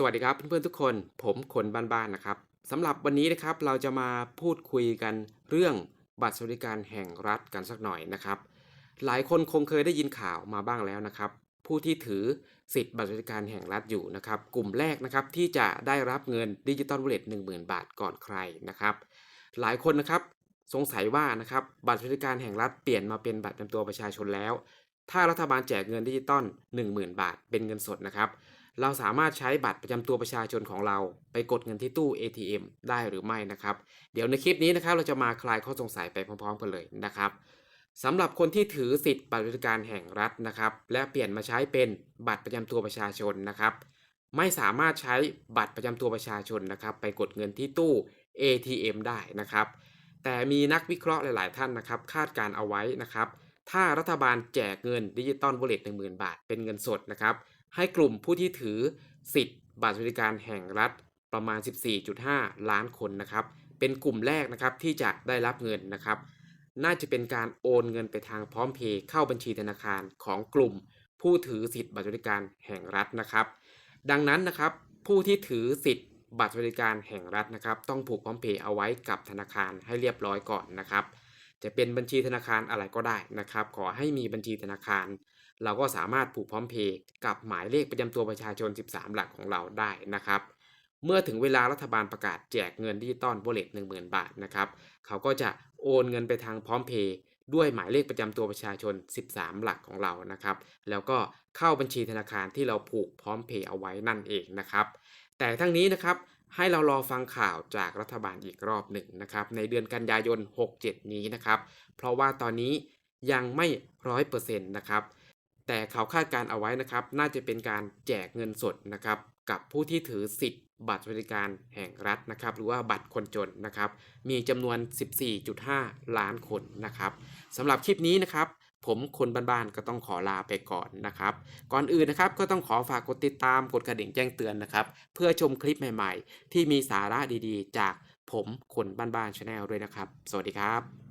สวัสดีครับเพื่อนๆทุกคน ผมคนบ้านๆนะครับสำหรับวันนี้นะครับเราจะมาพูดคุยกันเรื่องบัตรสวัสดิการแห่งรัฐกันสักหน่อยนะครับ หลายคนคงเคยได้ยินข่าวมาบ้างแล้วนะครับ ผู้ที่ถือสิทธิ์บัตรสวัสดิการแห่งรัฐอยู่นะครับ กลุ่มแรกนะครับที่จะได้รับเงินดิจิตอลวอลเล็ต10,000บาทก่อนใครนะครับ หลายคนนะครับสงสัยว่านะครับบัตรสวัสดิการแห่งรัฐเปลี่ยนมาเป็นบัตรประจำตัวประชาชนแล้ว ถ้ารัฐบาลแจกเงินดิจิตอล10,000 บาท เป็นเงินสดนะครับ เราสามารถใช้บัตรประจำตัวประชาชนของเราไปกดเงินที่ตู้ ATM ได้หรือไม่นะครับ เดี๋ยวในคลิปนี้นะครับเราจะมาคลายข้อสงสัยไปพร้อมๆกันเลยนะครับสำหรับคนที่ถือสิทธิ์บัตรสวัสดิการแห่งรัฐนะครับ และเปลี่ยนมาใช้เป็นบัตรประจำตัวประชาชนนะครับ ไม่สามารถใช้บัตรประจำตัวประชาชนนะครับ ไปกดเงินที่ตู้ ATM ได้นะครับ แต่มีนักวิเคราะห์หลาย ๆ ท่านนะครับ คาดการเอาไว้นะครับ ถ้ารัฐบาลแจกเงินดิจิตอลวอลเล็ต10,000บาทเป็นเงินสดนะครับ ให้กลุ่มผู้ที่ถือสิทธิ์บัตรสวัสดิการแห่งรัฐประมาณ 14.5 ล้านคนนะครับ เป็นกลุ่มแรกนะครับที่จะได้รับเงินนะครับ น่าจะเป็นการโอนเงินไปทางพร้อมเพย์เข้าบัญชีธนาคารของกลุ่ม ผู้ถือสิทธิ์บัตรสวัสดิการแห่งรัฐนะครับ ดังนั้นนะครับผู้ที่ถือสิทธิ์บัตรสวัสดิการแห่งรัฐนะครับ ต้องผูกพร้อมเพย์เอาไว้กับธนาคารให้เรียบร้อยก่อนนะครับ จะเป็นบัญชีธนาคารอะไรก็ได้นะครับ ขอให้มีบัญชีธนาคาร เราก็สามารถผูกพร้อมเพย์กับหมายเลขประจำตัวประชาชน 13 หลักของเราได้นะครับ เมื่อถึงเวลารัฐบาลประกาศแจกเงินดิจิตอลวอลเลต10,000บาทนะครับเขาก็จะโอนเงินไปทางพร้อมเพย์ด้วยหมายเลขประจำตัวประชาชน 13 หลักของเรานะครับ แล้วก็เข้าบัญชีธนาคารที่เราผูกพร้อมเพย์เอาไว้นั่นเองนะครับ แต่ทั้งนี้นะครับ ให้เรารอฟังข่าวจากรัฐบาลอีกรอบหนึ่งนะครับ ในเดือนกันยายน 67 นี้นะครับ เพราะว่าตอนนี้ยังไม่ร้อยเปอร์เซ็นต์นะครับ แต่เขาคาดการเอาไว้นะครับ น่าจะเป็นการแจกเงินสดนะครับ กับผู้ที่ถือสิทธิ์บัตรสวัสดิการแห่งรัฐนะครับ หรือว่าบัตรคนจนนะครับ มีจำนวน 14.5 ล้านคนนะครับสำหรับคลิปนี้นะครับ ผมคนบ้านๆก็ต้องขอลาไปก่อนนะครับ ก่อนอื่นนะครับก็ต้องขอฝากกดติดตามกดกระดิ่งแจ้งเตือนนะครับ เพื่อชมคลิปใหม่ๆ ที่มีสาระดีๆ จากผมคนบ้านๆชาแนลด้วยนะครับ สวัสดีครับ